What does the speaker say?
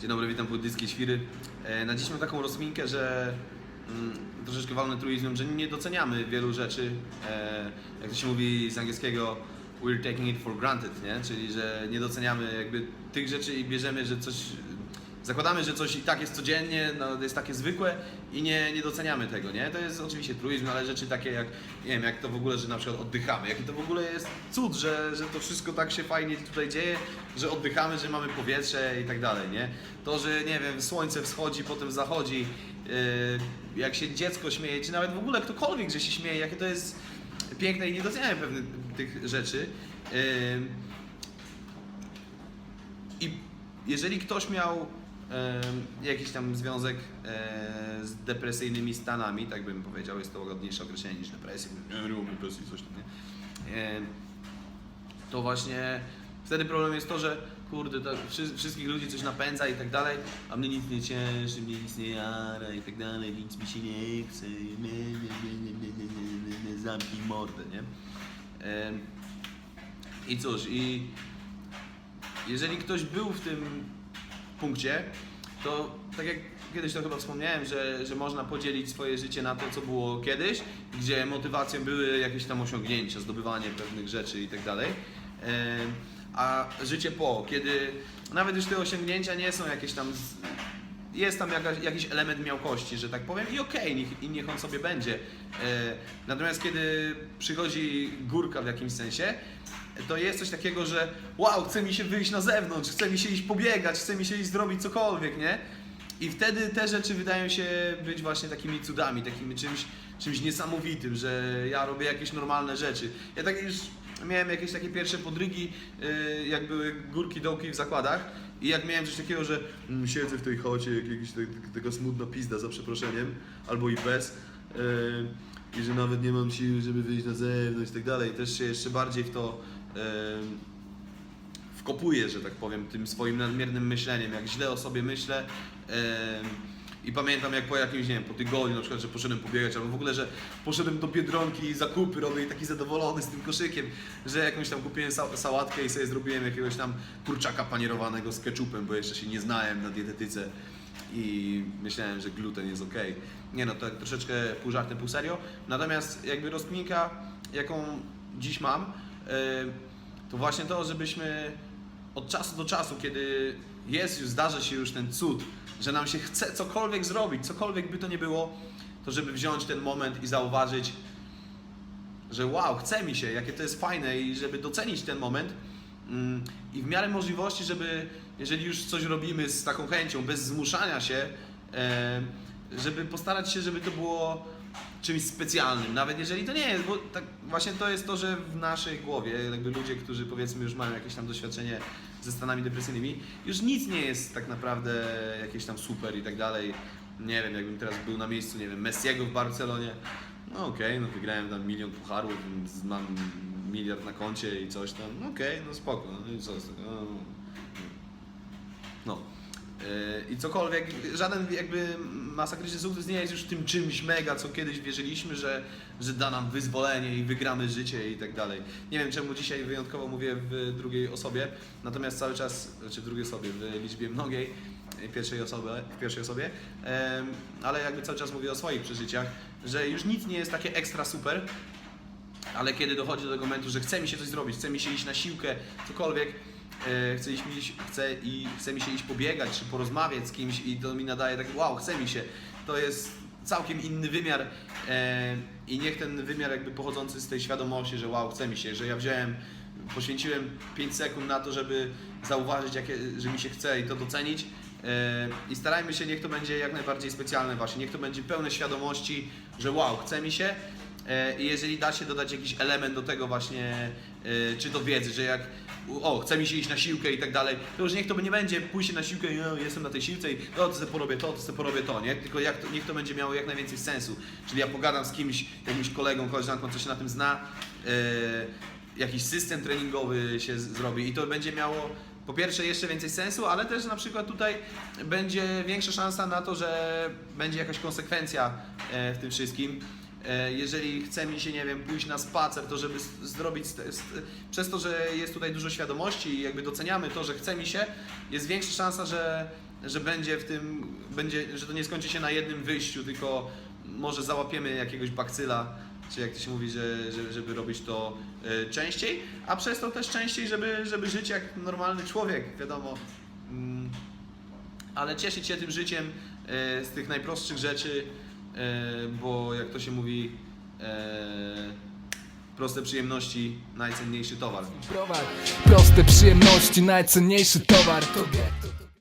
Dzień dobry, witam buddyjskie świry. E, Na dziś mam taką rozminkę, że mm, troszeczkę walnę truizmem, że nie doceniamy wielu rzeczy. E, jak to się mówi z angielskiego, we're taking it for granted, nie? Czyli, że nie doceniamy jakby tych rzeczy i bierzemy, że coś... Zakładamy, że coś i tak jest codziennie, no, jest takie zwykłe i nie, nie doceniamy tego, nie? To jest oczywiście truizm, ale rzeczy takie jak, nie wiem, jak to w ogóle, że na przykład oddychamy, jaki to w ogóle jest cud, że, że to wszystko tak się fajnie tutaj dzieje, że oddychamy, że mamy powietrze i tak dalej, nie? To, że, nie wiem, słońce wschodzi, potem zachodzi, yy, jak się dziecko śmieje, czy nawet w ogóle ktokolwiek, że się śmieje, jakie to jest piękne i nie doceniamy pewnych tych rzeczy. Yy, i jeżeli ktoś miał jakiś tam związek e, z depresyjnymi stanami, tak bym powiedział, jest to łagodniejsze określenie niż depresja, depresji, coś tam, nie? To właśnie wtedy problem jest to, że kurde, to wszystkich ludzi coś napędza i tak dalej, a mnie nic nie cieszy, mnie nic nie jara i tak dalej, nic mi się nie chce, zamknij mordę, nie? I cóż, i jeżeli ktoś był w tym punkcie, to tak jak kiedyś to chyba wspomniałem, że, że można podzielić swoje życie na to, co było kiedyś, gdzie motywacją były jakieś tam osiągnięcia, zdobywanie pewnych rzeczy i tak dalej. A życie po, kiedy nawet już te osiągnięcia nie są jakieś tam. Jest tam jakaś, jakiś element miałkości, że tak powiem, i okej, niech, i niech on sobie będzie. E, Natomiast kiedy przychodzi górka w jakimś sensie, to jest coś takiego, że wow, chce mi się wyjść na zewnątrz, chce mi się iść pobiegać, chce mi się iść zrobić cokolwiek, nie? I wtedy te rzeczy wydają się być właśnie takimi cudami, takimi czymś, czymś niesamowitym, że ja robię jakieś normalne rzeczy. Ja tak już miałem jakieś takie pierwsze podrygi, yy, jak były górki, dołki w zakładach i jak miałem coś takiego, że mm, siedzę w tej chocie, jak jakiś tak, taka smutna pizda za przeproszeniem, albo i bez. Yy, i że nawet nie mam siły, żeby wyjść na zewnątrz i tak dalej. Też się jeszcze bardziej w to em, wkopuję, że tak powiem, tym swoim nadmiernym myśleniem, jak źle o sobie myślę. I pamiętam jak po jakimś, nie wiem, po tygodniu na przykład, że poszedłem pobiegać, albo w ogóle, że poszedłem do Biedronki i zakupy robię i taki zadowolony z tym koszykiem, że jakąś tam kupiłem sa sałatkę i sobie zrobiłem jakiegoś tam kurczaka panierowanego z ketchupem, bo jeszcze się nie znałem na dietetyce i myślałem, że gluten jest ok. Nie no, to tak troszeczkę pół żartem, pół serio. Natomiast jakby rozkminka, jaką dziś mam, to właśnie to, żebyśmy od czasu do czasu, kiedy jest już, zdarza się już ten cud, że nam się chce cokolwiek zrobić, cokolwiek by to nie było, to żeby wziąć ten moment i zauważyć, że wow, chce mi się, jakie to jest fajne i żeby docenić ten moment mm, i w miarę możliwości, żeby jeżeli już coś robimy z taką chęcią, bez zmuszania się, żeby postarać się, żeby to było czymś specjalnym, nawet jeżeli to nie jest, bo tak właśnie to jest to, że w naszej głowie jakby ludzie, którzy powiedzmy już mają jakieś tam doświadczenie ze stanami depresyjnymi, już nic nie jest tak naprawdę jakieś tam super i tak dalej. Nie wiem, jakbym teraz był na miejscu, nie wiem, Messiego w Barcelonie, no okej, no wygrałem tam milion pucharów, mam miliard na koncie i coś tam, no okej, no spoko, no i co z tego, no, no. I cokolwiek, żaden jakby masakryczny sukces nie jest już tym czymś mega, co kiedyś wierzyliśmy, że, że da nam wyzwolenie i wygramy życie i tak dalej. Nie wiem czemu dzisiaj wyjątkowo mówię w drugiej osobie, natomiast cały czas, znaczy w drugiej osobie, w liczbie mnogiej, pierwszej osoby, w pierwszej osobie, ale jakby cały czas mówię o swoich przeżyciach, że już nic nie jest takie ekstra super, ale kiedy dochodzi do tego momentu, że chce mi się coś zrobić, chce mi się iść na siłkę, cokolwiek, chce, iść, chce, i, chce mi się iść pobiegać, czy porozmawiać z kimś i to mi nadaje tak, wow, chce mi się, to jest całkiem inny wymiar e, i niech ten wymiar jakby pochodzący z tej świadomości, że wow, chce mi się, że ja wziąłem, poświęciłem 5 sekund na to, żeby zauważyć, jakie, że mi się chce i to docenić, E, I starajmy się, niech to będzie jak najbardziej specjalne właśnie, niech to będzie pełne świadomości, że wow, chce mi się. E, I jeżeli da się dodać jakiś element do tego właśnie, e, czy do wiedzy, że jak o, chce mi się iść na siłkę i tak dalej, to już niech to nie będzie pójście na siłkę i o, jestem na tej siłce i o, to sobie porobię to, to sobie porobię to, nie? Tylko jak to, niech to będzie miało jak najwięcej sensu. Czyli ja pogadam z kimś, jakimś kolegą, koleżanką, co się na tym zna, e, jakiś system treningowy się zrobi i to będzie miało po pierwsze jeszcze więcej sensu, ale też na przykład tutaj będzie większa szansa na to, że będzie jakaś konsekwencja e, w tym wszystkim. E, Jeżeli chce mi się, nie wiem, pójść na spacer, to żeby zrobić, przez to, że jest tutaj dużo świadomości i jakby doceniamy to, że chce mi się, jest większa szansa, że że będzie w tym, będzie, że to nie skończy się na jednym wyjściu, tylko może załapiemy jakiegoś bakcyla, czy jak to się mówi, że, że, żeby robić to e, częściej, a przez to też częściej, żeby, żeby żyć jak normalny człowiek, wiadomo. Mm, ale cieszyć się tym życiem e, z tych najprostszych rzeczy, bo jak to się mówi, e, proste przyjemności, najcenniejszy towar. Proste przyjemności, najcenniejszy towar